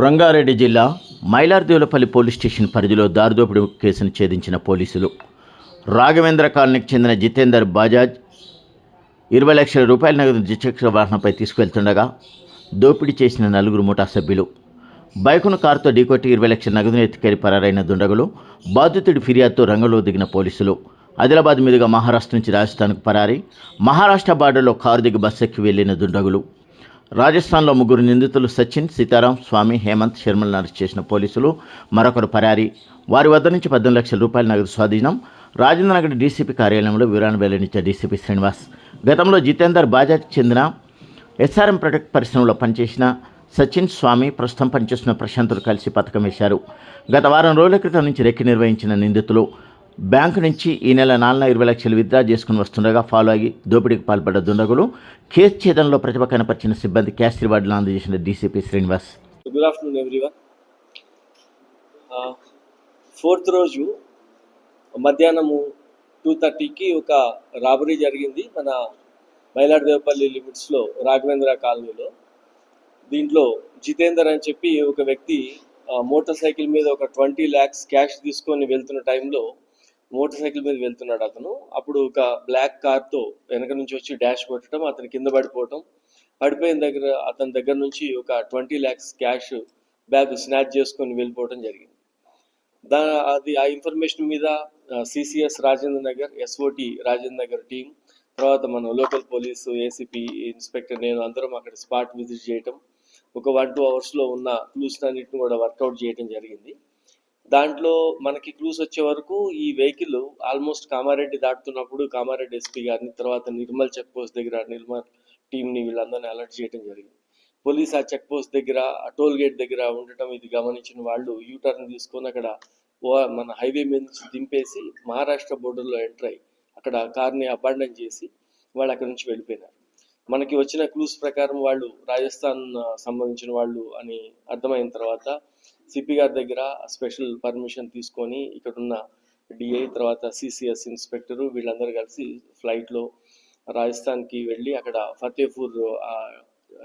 రంగారెడ్డి జిల్లా Mylardevpally police station పరిధిలో దారిదోపిడి కేసును ఛేదించిన పోలీసులు. రాఘవేంద్ర కాలనీకి చెందిన జితేందర్ బజాజ్ ఇరవై లక్షల రూపాయల నగదు ద్విచక్ర వాహనంపై తీసుకువెళ్తుండగా దోపిడీ చేసిన నలుగురు ముఠా సభ్యులు. బైకును కారుతో ఢీకొట్టి ఇరవై లక్షల నగదును ఎత్తుకెళ్ళి పరారైన దుండగులు బాధితుడి ఫిర్యాదుతో రంగంలో దిగిన పోలీసులు. ఆదిలాబాద్ మీదుగా మహారాష్ట్ర నుంచి రాజస్థాన్కు పరారి మహారాష్ట్ర బార్డర్లో కారు దిగి బస్సు ఎక్కి వెళ్ళిన దుండగులు. రాజస్థాన్లో ముగ్గురు నిందితులు సచిన్ సీతారాం స్వామి హేమంత్ శర్మలను అరెస్ట్ చేసిన పోలీసులు మరొకరు పరారీ. వారి వద్ద నుంచి పద్దెనిమిది లక్షల రూపాయల నగదు స్వాధీనం. రాజేంద్రనగర్ డీసీపీ కార్యాలయంలో వివరాన్ని వెల్లడించారు డీసీపీ శ్రీనివాస్. గతంలో జితేందర్ బాజాజ్కి చెందిన ఎస్ఆర్ఎం ప్రొడక్ట్ పరిశ్రమలో పనిచేసిన సచిన్ స్వామి ప్రస్తుతం పనిచేస్తున్న ప్రశాంతులు కలిసి పథకం వేశారు. గత వారం రోజుల క్రితం నుంచి రెక్కి నిర్వహించిన నిందితులు బ్యాంకు నుంచి ఈ నెల నాలుగున ఇరవై లక్షలు విత్డ్రా చేసుకుని వస్తుండగా ఫాలో అయ్యి దోపిడీకి పాల్పడ్డ దుండగులు కేసు ఛేదనలో ప్రతిభ కనపరిచిన సిబ్బంది క్యాష్ రివార్డులను అందజేసిన DCP Srinivas. Good afternoon everyone fourth రోజు మధ్యాహ్నము టూ థర్టీకి ఒక రాబరీ జరిగింది మన మైలాడదేవపల్లి లిమిట్స్లో రాఘవేంద్ర కాలనీలో. దీంట్లో జితేందర్ అని చెప్పి ఒక వ్యక్తి మోటార్ సైకిల్ మీద ఒక ట్వంటీ ల్యాక్స్ క్యాష్ తీసుకొని వెళ్తున్న టైంలో మోటార్ సైకిల్ మీద వెళ్తున్నాడు అతను. అప్పుడు ఒక బ్లాక్ కార్తో వెనక నుంచి వచ్చి డాష్ కొట్టడం అతను కింద పడిపోవటం. పడిపోయిన దగ్గర అతని దగ్గర నుంచి ఒక twenty lakhs cash bag snatch చేసుకొని వెళ్ళిపోవడం జరిగింది. దా అది ఆ ఇన్ఫర్మేషన్ మీద CCS Rajendra Nagar SOT Rajendra Nagar team తర్వాత మనం లోకల్ పోలీసు ఏసీపీ ఇన్స్పెక్టర్ నేను అందరం అక్కడ స్పాట్ విజిట్ చేయటం ఒక వన్ టూ అవర్స్లో ఉన్న క్లూస్ అన్నింటిని కూడా వర్కౌట్ చేయడం జరిగింది. దాంట్లో మనకి క్లూస్ వచ్చే వరకు ఈ వెహికల్ ఆల్మోస్ట్ కామారెడ్డి దాటుతున్నప్పుడు కామారెడ్డి ఎస్పీ గారిని తర్వాత నిర్మల్ చెక్ పోస్ట్ దగ్గర నిర్మల్ టీంని వీళ్ళందరినీ అలర్ట్ చేయడం జరిగింది. పోలీస్ ఆ చెక్ పోస్ట్ దగ్గర ఆ టోల్ గేట్ దగ్గర ఉండటం ఇది గమనించిన వాళ్ళు యూటర్న్ తీసుకొని అక్కడ మన హైవే మీద నుంచి దింపేసి మహారాష్ట్ర బోర్డర్లో ఎంటర్ అయ్యి అక్కడ కార్ని అబాండన్ చేసి వాళ్ళు అక్కడ నుంచి వెళ్ళిపోయినారు. మనకి వచ్చిన క్లూస్ ప్రకారం వాళ్ళు రాజస్థాన్ సంబంధించిన వాళ్ళు అని అర్థమైన తర్వాత సిపి గారి దగ్గర స్పెషల్ పర్మిషన్ తీసుకొని ఇక్కడ ఉన్న డిఐ తర్వాత సిసిఎస్ ఇన్స్పెక్టర్ వీళ్ళందరూ కలిసి ఫ్లైట్లో రాజస్థాన్కి వెళ్ళి అక్కడ ఫతేపూర్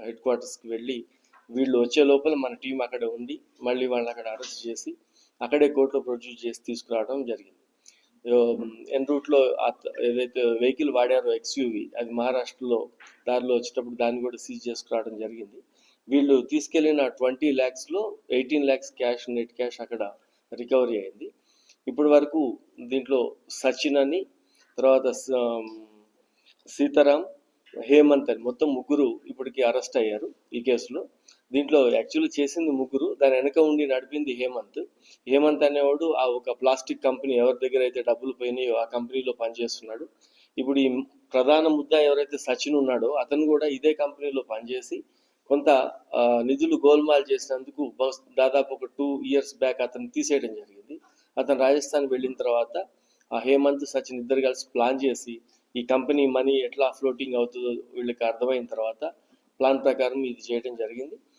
హెడ్ క్వార్టర్స్కి వెళ్ళి వీళ్ళు వచ్చే లోపల మన టీం అక్కడ ఉంది మళ్ళీ వాళ్ళని అక్కడ అరెస్ట్ చేసి అక్కడే కోర్టులో ప్రొడ్యూస్ చేసి తీసుకురావడం జరిగింది. ఎన్ రూట్లో ఏదైతే వెహికల్ వాడారో ఎక్స్యూవి అది మహారాష్ట్రలో దారిలో వచ్చేటప్పుడు దాన్ని కూడా సీజ్ చేసుకురావడం జరిగింది. వీళ్ళు తీసుకెళ్ళిన twenty ల్యాక్స్లో eighteen lakhs cash net cash అక్కడ రికవరీ అయింది. ఇప్పటి వరకు దీంట్లో సచిన్ అని తర్వాత సీతారాం హేమంత్ అని మొత్తం ముగ్గురు ఇప్పటికి అరెస్ట్ అయ్యారు ఈ కేసులో. దీంట్లో యాక్చువల్లీ చేసింది ముగ్గురు దాని వెనక ఉండి నడిపింది హేమంత్. హేమంత్ అనేవాడు ఆ ఒక ప్లాస్టిక్ కంపెనీ ఎవరి దగ్గర అయితే డబ్బులు పోయినాయో ఆ కంపెనీలో పనిచేస్తున్నాడు. ఇప్పుడు ఈ ప్రధాన ముద్ద ఎవరైతే సచిన్ ఉన్నాడో అతను కూడా ఇదే కంపెనీలో పనిచేసి కొంత ఆ, నిధులు గోల్మాల్ చేసినందుకు దాదాపు ఒక టూ ఇయర్స్ బ్యాక్ అతను తీసేయడం జరిగింది. అతను రాజస్థాన్ వెళ్ళిన తర్వాత ఆ హేమంత్ సచిన్ ఇద్దరు కలిసి ప్లాన్ చేసి ఈ కంపెనీ మనీ ఎట్లా ఫ్లోటింగ్ అవుతుందో వీళ్ళకి అర్థమైన తర్వాత ప్లాన్ ప్రకారం ఇది చేయడం జరిగింది.